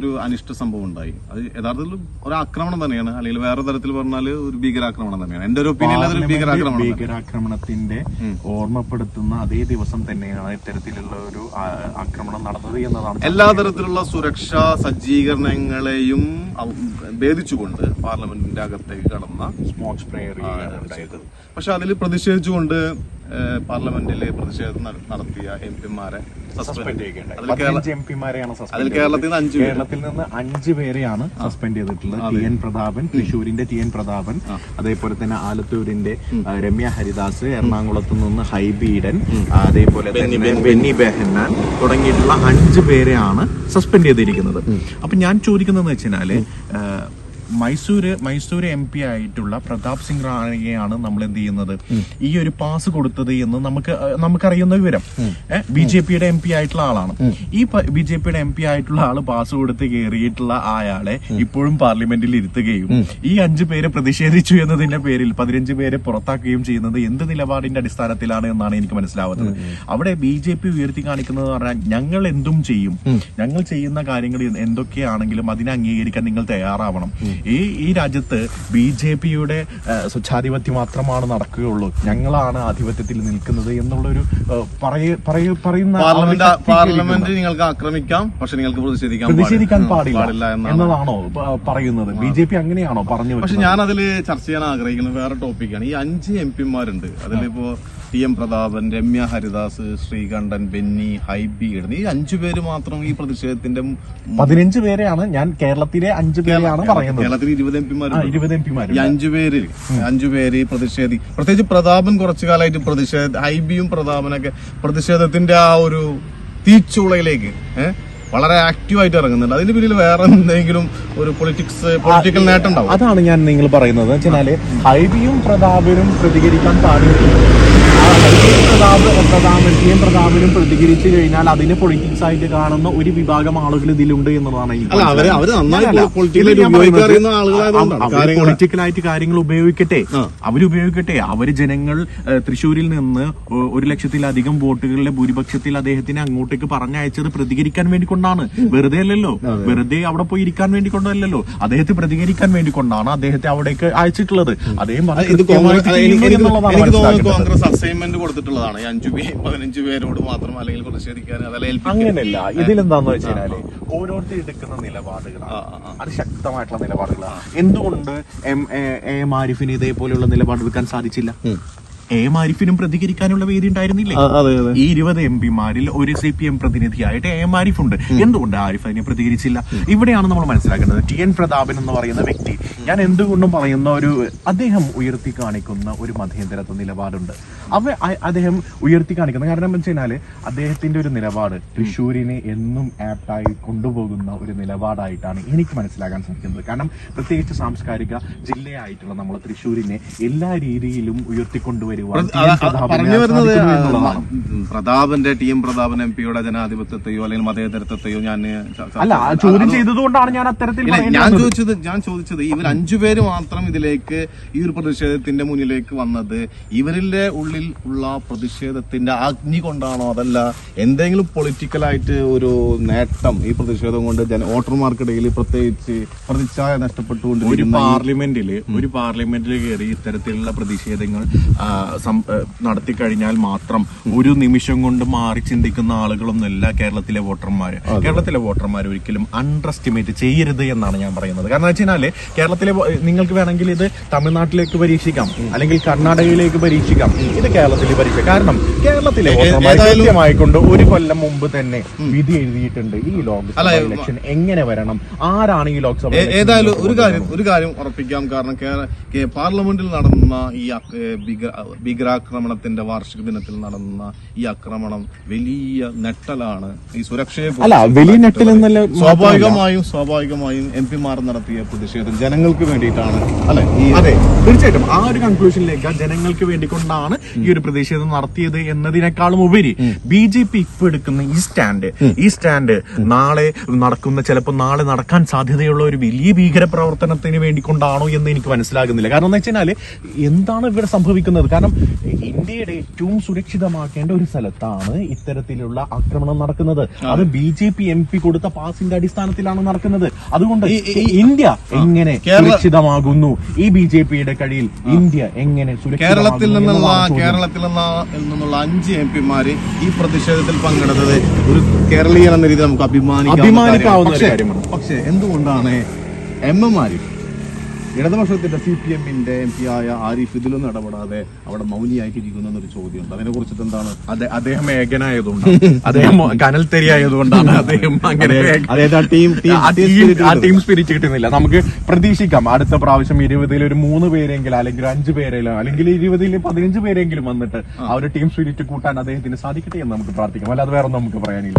ഒരു അനിഷ്ട സംഭവം ഉണ്ടായി. അത് യഥാർത്ഥത്തിൽ ഒരു ആക്രമണം തന്നെയാണ്. അല്ലെങ്കിൽ വേറെ തരത്തിൽ പറഞ്ഞാൽ ഒരു ഭീകരാക്രമണം തന്നെയാണ്. എന്റെ ഒരു ഒപ്പീനിയൻ അതൊരു ഭീകരാക്രമണം ഭീകരാക്രമണത്തിന്റെ ഓർമ്മപ്പെടുത്തുന്ന അതേ ദിവസം തന്നെയാണ് ഇത്തരത്തിലുള്ള ഒരു ആക്രമണം നടന്നത് എന്നതാണ് എല്ലാ തരത്തിലുള്ള സുരക്ഷാ സജ്ജീകരണങ്ങളെയും ഭേദിച്ചുകൊണ്ട് പാർലമെന്റിന്റെ അകത്തേക്ക് കടന്ന സ്മോക്ക് സ്പ്രേ ഉണ്ടായത്. പക്ഷെ അതിൽ പ്രതിഷേധിച്ചുകൊണ്ട് പാർലമെന്റിൽ പ്രതിഷേധം നട- നടത്തിയ എം പിമാരെ സസ്പെൻഡ് അതിൽ കേരളത്തിൽ നിന്ന് അഞ്ചു കേരളത്തിൽ നിന്ന് അഞ്ച് പേരെയാണ് സസ്പെൻഡ് ചെയ്തിട്ടുള്ളത്. ടി എൻ പ്രതാപൻ തൃശൂരിന്റെ ടി എൻ പ്രതാപൻ അതേപോലെ തന്നെ ആലത്തൂരിന്റെ രമ്യ ഹരിദാസ് എറണാകുളത്ത് നിന്ന് ഹൈബീഡൻ അതേപോലെ തന്നെ ബെന്നി ബെഹന്നാൻ തുടങ്ങിയിട്ടുള്ള അഞ്ച് പേരെയാണ് സസ്പെൻഡ് ചെയ്തിരിക്കുന്നത്. അപ്പൊ ഞാൻ ചോദിക്കുന്നതെന്ന് വെച്ചാൽ മൈസൂര് മൈസൂര് എം പി ആയിട്ടുള്ള പ്രതാപ് സിംഗ് റാണയെയാണ് നമ്മൾ എന്ത് ചെയ്യുന്നത്? ഈ ഒരു പാസ് കൊടുത്തത് എന്ന് നമുക്ക് നമുക്കറിയുന്ന വിവരം. ബി ജെ പിയുടെ എം പി ആയിട്ടുള്ള ആളാണ്. ഈ ബി ജെ പിയുടെ എം പി ആയിട്ടുള്ള ആൾ പാസ് കൊടുത്ത് കയറിയിട്ടുള്ള ആയാളെ ഇപ്പോഴും പാർലമെന്റിൽ ഇരുത്തുകയും ഈ അഞ്ചു പേരെ പ്രതിഷേധിച്ചു എന്നതിന്റെ പേരിൽ പതിനഞ്ച് പേരെ പുറത്താക്കുകയും ചെയ്യുന്നത് എന്ത് നിലപാടിന്റെ അടിസ്ഥാനത്തിലാണ് എന്നാണ് എനിക്ക് മനസ്സിലാവുന്നത്. അവിടെ ബി ജെ പി ഉയർത്തി കാണിക്കുന്നത് പറഞ്ഞാൽ ഞങ്ങൾ എന്തും ചെയ്യും. ഞങ്ങൾ ചെയ്യുന്ന കാര്യങ്ങൾ എന്തൊക്കെയാണെങ്കിലും അതിനെ അംഗീകരിക്കാൻ നിങ്ങൾ തയ്യാറാവണം. ഈ ഈ രാജ്യത്ത് ബി ജെ പിയുടെ സ്വച്ഛാധിപത്യം മാത്രമാണ് നടക്കുകയുള്ളൂ. ഞങ്ങളാണ് ആധിപത്യത്തിൽ നിൽക്കുന്നത് എന്നുള്ളൊരു പറയുന്ന പാർലമെന്റ് നിങ്ങൾക്ക് ആക്രമിക്കാം പക്ഷെ നിങ്ങൾക്ക് പ്രതിഷേധിക്കാൻ പ്രതിഷേധിക്കാൻ പാടില്ല എന്നതാണോ പറയുന്നത്? ബി ജെ പി അങ്ങനെയാണോ പറഞ്ഞു പക്ഷെ? ഞാൻ അതിൽ ചർച്ച ചെയ്യാൻ ആഗ്രഹിക്കുന്നത് വേറെ ടോപ്പിക്കാണ്. ഈ അഞ്ച് എം പിമാരുണ്ട്. അതിലിപ്പോ ടി എം പ്രതാപൻ രമ്യ ഹരിദാസ് ശ്രീകണ്ഠൻ ബെന്നി ഹൈബി ഇടുന്ന. ഈ അഞ്ചു പേര് മാത്രം ഈ പ്രതിഷേധത്തിന്റെ പതിനഞ്ച് പേരെയാണ് ഞാൻ കേരളത്തിലെ അഞ്ച് പേരെയാണ് പറയുന്നത്. കേരളത്തിൽ ഇരുപത് എം പിമാർ ഇരുപത് എം പിമാർ ഈ അഞ്ചു പേര് അഞ്ചു പേര് ഈ പ്രതിഷേധി. പ്രത്യേകിച്ച് പ്രതാപൻ കുറച്ചു കാലമായിട്ട് പ്രതിഷേധ ഹൈബിയും പ്രതാപനൊക്കെ പ്രതിഷേധത്തിന്റെ ആ ഒരു തീച്ചുളയിലേക്ക് വളരെ ആക്റ്റീവായിട്ട് ഇറങ്ങുന്നുണ്ട്. അതിന് പിന്നിൽ വേറെ എന്തെങ്കിലും ഒരു പൊളിറ്റിക്സ് പൊളിറ്റിക്കൽ നേട്ടം ഉണ്ടാവും? അതാണ് ഞാൻ നിങ്ങൾ പറയുന്നത്. വെച്ചാൽ ഹൈബിയും പ്രതാപനും പ്രതികരിക്കാൻ പാടില്ല. പ്രതാപ് പ്രതാപൻ ടി എം പ്രതാപനും പ്രതികരിച്ചു കഴിഞ്ഞാൽ അതിനെ പൊളിറ്റിക്സ് ആയിട്ട് കാണുന്ന ഒരു വിഭാഗം ആളുകൾ ഇതിലുണ്ട് എന്നുള്ളതാണ് എനിക്ക് കാര്യങ്ങൾ. പൊളിറ്റിക്കലായിട്ട് കാര്യങ്ങൾ ഉപയോഗിക്കട്ടെ. അവരുപയോഗിക്കട്ടെ. അവർ ജനങ്ങൾ തൃശ്ശൂരിൽ നിന്ന് ഒരു ലക്ഷത്തിലധികം വോട്ടുകളുടെ ഭൂരിപക്ഷത്തിൽ അദ്ദേഹത്തിനെ അങ്ങോട്ടേക്ക് പറഞ്ഞയച്ചത് പ്രതികരിക്കാൻ വേണ്ടി കൊണ്ടാണ് വെറുതെ അല്ലല്ലോ. വെറുതെ അവിടെ പോയി ഇരിക്കാൻ വേണ്ടി കൊണ്ടല്ലോ അദ്ദേഹത്തെ പ്രതികരിക്കാൻ വേണ്ടി കൊണ്ടാണ് അദ്ദേഹത്തെ അവിടേക്ക് അയച്ചിട്ടുള്ളത്. അദ്ദേഹം. കോൺഗ്രസ് അസൈൻമെന്റ് കൊടുത്തിട്ടുള്ളതാണ്. ഈ അഞ്ചു പേ പതിനഞ്ചു പേരോട് മാത്രം അല്ലെങ്കിൽ പ്രതിഷേധിക്കാൻ അതല്ല അങ്ങനെയല്ല. ഇതിലെന്താന്ന് വെച്ചാൽ ഓരോരുത്തർ എടുക്കുന്ന നിലപാടുകളാണ്. അത് ശക്തമായിട്ടുള്ള നിലപാടുകളാണ്. എന്തുകൊണ്ട് എം എ എ എം ആരിഫിന് ഇതേപോലെയുള്ള നിലപാട് എടുക്കാൻ സാധിച്ചില്ല? എ ആരിഫിനും പ്രതികരിക്കാനുള്ള വേദി ഉണ്ടായിരുന്നില്ലേ? ഈ ഇരുപത് എം പിമാരിൽ ഒരു സി പി എം പ്രതിനിധിയായിട്ട് എ ആരിഫ് ഉണ്ട് എന്തുകൊണ്ട് ആരിഫ് അതിനെ പ്രതികരിച്ചില്ല? ഇവിടെയാണ് നമ്മൾ മനസ്സിലാക്കേണ്ടത് ടി എൻ പ്രതാപൻ എന്ന് പറയുന്ന വ്യക്തി ഞാൻ എന്തുകൊണ്ടും പറയുന്ന ഒരു അദ്ദേഹം ഉയർത്തി കാണിക്കുന്ന ഒരു മധ്യന്തരത്വ നിലപാടുണ്ട്. അവ അദ്ദേഹം ഉയർത്തി കാണിക്കുന്ന കാരണം എന്ന് കഴിഞ്ഞാൽ അദ്ദേഹത്തിന്റെ ഒരു നിലപാട് തൃശ്ശൂരിനെ എന്നും ആപ്റ്റായി കൊണ്ടുപോകുന്ന ഒരു നിലപാടായിട്ടാണ് എനിക്ക് മനസ്സിലാക്കാൻ സാധിക്കുന്നത്. കാരണം പ്രത്യേകിച്ച് സാംസ്കാരിക ജില്ലയായിട്ടുള്ള നമ്മൾ തൃശ്ശൂരിനെ എല്ലാ രീതിയിലും പ്രതാപന് പറഞ്ഞു വരുന്നത് പ്രതാപന്റെ ടി എം പ്രതാപൻ എം പിയുടെ ജനാധിപത്യത്തെയോ അല്ലെങ്കിൽ മതേതരത്വത്തെയോ ഞാൻ അല്ല ആ ചോദ്യം ചെയ്തതുകൊണ്ടാണ് ഞാൻ അത്തരത്തിൽ ഞാൻ. ചോദിച്ചത് ഞാൻ ചോദിച്ചത് ഇവർ അഞ്ചുപേര് മാത്രം ഇതിലേക്ക് ഈ ഒരു പ്രതിഷേധത്തിന്റെ മുന്നിലേക്ക് വന്നത് ഇവരിലെ ഉള്ളിൽ ഉള്ള പ്രതിഷേധത്തിന്റെ അഗ്നി കൊണ്ടാണോ അതല്ല? എന്തെങ്കിലും പൊളിറ്റിക്കലായിട്ട് ഒരു നേട്ടം ഈ പ്രതിഷേധം കൊണ്ട് ജന വോട്ടർമാർക്കിടയിൽ പ്രത്യേകിച്ച് പ്രതിച്ഛായ നഷ്ടപ്പെട്ടുകൊണ്ട് ഒരു പാർലമെന്റിൽ ഒരു പാർലമെന്റിൽ കയറി ഇത്തരത്തിലുള്ള പ്രതിഷേധങ്ങൾ നടത്തിക്കഴിഞ്ഞാൽ നടത്തി കഴിഞ്ഞാൽ മാത്രം ഒരു നിമിഷം കൊണ്ട് മാറി ചിന്തിക്കുന്ന ആളുകളൊന്നുമല്ല കേരളത്തിലെ വോട്ടർമാര്. കേരളത്തിലെ വോട്ടർമാർ ഒരിക്കലും അണ്ടർ എസ്റ്റിമേറ്റ് ചെയ്യരുത് എന്നാണ് ഞാൻ പറയുന്നത്. കാരണം വെച്ചാൽ കേരളത്തിലെ നിങ്ങൾക്ക് വേണമെങ്കിൽ ഇത് തമിഴ്നാട്ടിലേക്ക് പരീക്ഷിക്കാം. അല്ലെങ്കിൽ കർണാടകയിലേക്ക് പരീക്ഷിക്കാം. ഇത് കേരളത്തിൽ പരീക്ഷിക്കാം കാരണം കേരളത്തിലെ വോട്ടർമാർ കൃത്യമായിക്കൊണ്ട് ഒരു കൊല്ലം മുമ്പ് തന്നെ വിധി എഴുതിയിട്ടുണ്ട് ഈ ലോക്സഭ ഇലക്ഷൻ എങ്ങനെ വരണം? ആരാണ് ഈ ലോക്സഭ ഏതായാലും ഒരു കാര്യം ഒരു കാര്യം ഉറപ്പിക്കാം. കാരണം പാർലമെന്റിൽ നടന്ന ഈ ഭീകരാക്രമണത്തിന്റെ വാർഷിക ദിനത്തിൽ നടന്ന ഈ ആക്രമണം വലിയ നെട്ടലാണ് ഈ സുരക്ഷയെ വലിയ നെട്ടൽ സ്വാഭാവികമായും സ്വാഭാവികമായും എം പിമാർ നടത്തിയ പ്രതിഷേധം ജനങ്ങൾക്ക് വേണ്ടിയിട്ടാണ് അല്ലെ? അതെ തീർച്ചയായിട്ടും. ആ ഒരു കൺക്ലൂഷനിലേക്ക് ജനങ്ങൾക്ക് വേണ്ടി കൊണ്ടാണ് ഈ ഒരു പ്രതിഷേധം നടത്തിയത് എന്നതിനേക്കാളും ഉപരി ബി ജെ പി ഇപ്പൊ എടുക്കുന്ന ഈ സ്റ്റാൻഡ് ഈ സ്റ്റാൻഡ് നാളെ നടക്കുന്ന ചിലപ്പോൾ നാളെ നടക്കാൻ സാധ്യതയുള്ള ഒരു വലിയ ഭീകര പ്രവർത്തനത്തിന് വേണ്ടി കൊണ്ടാണോ എന്ന് എനിക്ക് മനസ്സിലാകുന്നില്ല. മനസ്സിലാവുന്നില്ല കാരണം എന്ന് വെച്ചാൽ എന്താണ് ഇവിടെ സംഭവിക്കുന്നത്? കാരണം ഇന്ത്യയുടെ ഏറ്റവും സുരക്ഷിതമാക്കേണ്ട ഒരു സ്ഥലത്താണ് ഇത്തരത്തിലുള്ള ആക്രമണം നടക്കുന്നത്. അത് B J P M P കൊടുത്ത പാസിന്റെ അടിസ്ഥാനത്തിലാണ് നടക്കുന്നത്. അതുകൊണ്ട് ഇന്ത്യ എങ്ങനെ സുരക്ഷിതമാകുന്നു? ഈ ബി ജെ പിയുടെ കഴിയിൽ ഇന്ത്യ എങ്ങനെ കേരളത്തിൽ നിന്നുള്ള കേരളത്തിൽ നിന്നുള്ള അഞ്ച് എം പിമാര് ഈ പ്രതിഷേധത്തിൽ പങ്കെടുത്തത് ഒരു കേരളീയൻ എന്ന രീതിയിൽ നമുക്ക് അഭിമാനിക്കാവുന്ന. പക്ഷേ എന്തുകൊണ്ടാണ് എം എം ഇടതുപക്ഷത്തിന്റെ സി പി എമ്മിന്റെ എം പി ആയ ആരിഫ് ഇതിലൊന്നും ഇടപെടാതെ അവിടെ മൗനിയായിട്ടിരിക്കുന്നു എന്നൊരു ചോദ്യമുണ്ട്. അതിനെ കുറിച്ചിട്ട് എന്താണ്? അദ്ദേഹം ഏകനായതുകൊണ്ട് അദ്ദേഹം കനൽ തെരിയായതുകൊണ്ടാണ് അദ്ദേഹം അങ്ങനെ ആ ടീം സ്പിരിറ്റ് കിട്ടുന്നില്ല. നമുക്ക് പ്രതീക്ഷിക്കാം. അടുത്ത പ്രാവശ്യം ഇരുപതിൽ ഒരു മൂന്ന് പേരെങ്കിലും അല്ലെങ്കിൽ അഞ്ച് പേരെങ്കിലും അല്ലെങ്കിൽ ഇരുപതിൽ പതിനഞ്ച് പേരെങ്കിലും വന്നിട്ട് ആ. ഒരു ടീം സ്പിരിറ്റ് കൂട്ടാൻ അദ്ദേഹത്തിന് സാധിക്കട്ടെ എന്ന് നമുക്ക് പ്രാർത്ഥിക്കാം. അല്ലാതെ വേറെ ഒന്നും നമുക്ക് പറയാനില്ല.